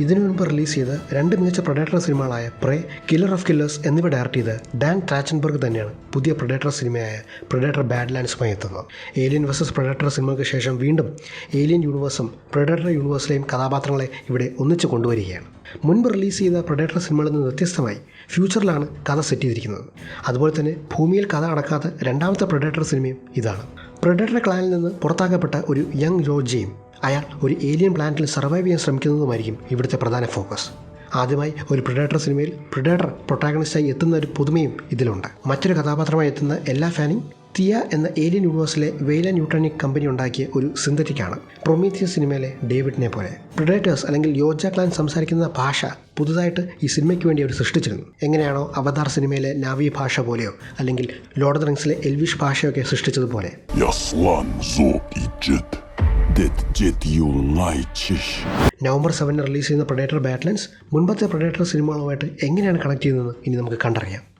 ഇതിനു മുൻപ് റിലീസ് ചെയ്ത രണ്ട് മികച്ച പ്രൊഡേറ്റർ സിനിമകളായ പ്രേ കില്ലർ ഓഫ് കില്ലേഴ്സ് എന്നിവ ഡയറക്ട് ചെയ്ത ഡാൻ ട്രാച്ചൻബർഗ് തന്നെയാണ് പുതിയ പ്രൊഡേറ്റർ സിനിമയായ പ്രൊഡേറ്റർ ബാഡ്ലാൻഡ്സുമായി എത്തുന്നത്. ഏലിയൻ വേഴ്സസ് പ്രൊഡേറ്റർ സിനിമയ്ക്ക് ശേഷം വീണ്ടും ഏലിയൻ യൂണിവേഴ്സും പ്രൊഡേറ്റർ യൂണിവേഴ്സിലെയും കഥാപാത്രങ്ങളെ ഇവിടെ ഒന്നിച്ച് കൊണ്ടുവരികയാണ്. മുൻപ് റിലീസ് ചെയ്ത പ്രൊഡേറ്റർ സിനിമകളിൽ നിന്ന് വ്യത്യസ്തമായി ഫ്യൂച്ചറിലാണ് കഥ സെറ്റ് ചെയ്തിരിക്കുന്നത്. അതുപോലെ തന്നെ ഭൂമിയിൽ കഥ അടക്കാത്ത രണ്ടാമത്തെ പ്രൊഡേറ്റർ സിനിമയും ഇതാണ്. പ്രൊഡേറ്റർ ക്ലാനിൽ നിന്ന് പുറത്താക്കപ്പെട്ട ഒരു യങ് ജോർജിയും അയാൾ ഒരു ഏലിയൻ പ്ലാനറ്റിൽ സർവൈവ് ചെയ്യാൻ ശ്രമിക്കുന്നതുമായിരിക്കും ഇവിടുത്തെ പ്രധാന ഫോക്കസ് ആദ്യമായി ഒരു പ്രിഡേറ്റർ സിനിമയിൽ പ്രിഡേറ്റർ പ്രൊട്ടാഗണിസ്റ്റായി എത്തുന്ന ഒരു പുതുമയും ഇതിലുണ്ട്. മറ്റൊരു കഥാപാത്രമായി എത്തുന്ന എല്ലാ ഫാനിങ് തിയ എന്ന ഏലിയൻ യൂണിവേഴ്സിലെ വെയില ന്യൂട്രോണിക് കമ്പനി ഉണ്ടാക്കിയ ഒരു സിന്തറ്റിക്കാണ് പ്രൊമീത്തിയ സിനിമയിലെ ഡേവിഡിനെ പോലെ. പ്രിഡേറ്റേഴ്സ് അല്ലെങ്കിൽ യോജ ക്ലാൻ സംസാരിക്കുന്ന ഭാഷ പുതുതായിട്ട് ഈ സിനിമയ്ക്ക് വേണ്ടി അവർ സൃഷ്ടിച്ചിരുന്നു. എങ്ങനെയാണോ അവതാർ സിനിമയിലെ നാവി ഭാഷ പോലെയോ അല്ലെങ്കിൽ ലോർഡ് റിങ്സിലെ എൽവിഷ് ഭാഷയൊക്കെ സൃഷ്ടിച്ചതുപോലെ. നവംബർ സെവനിന് റിലീസ് ചെയ്യുന്ന പ്രൊഡേറ്റർ ബാറ്റ്ലൻസ് മുൻപത്തെ പ്രൊഡേറ്റർ സിനിമകളുമായിട്ട് എങ്ങനെയാണ് കണക്ട് ചെയ്യുന്നത്? ഇനി നമുക്ക് കണ്ടറിയാം.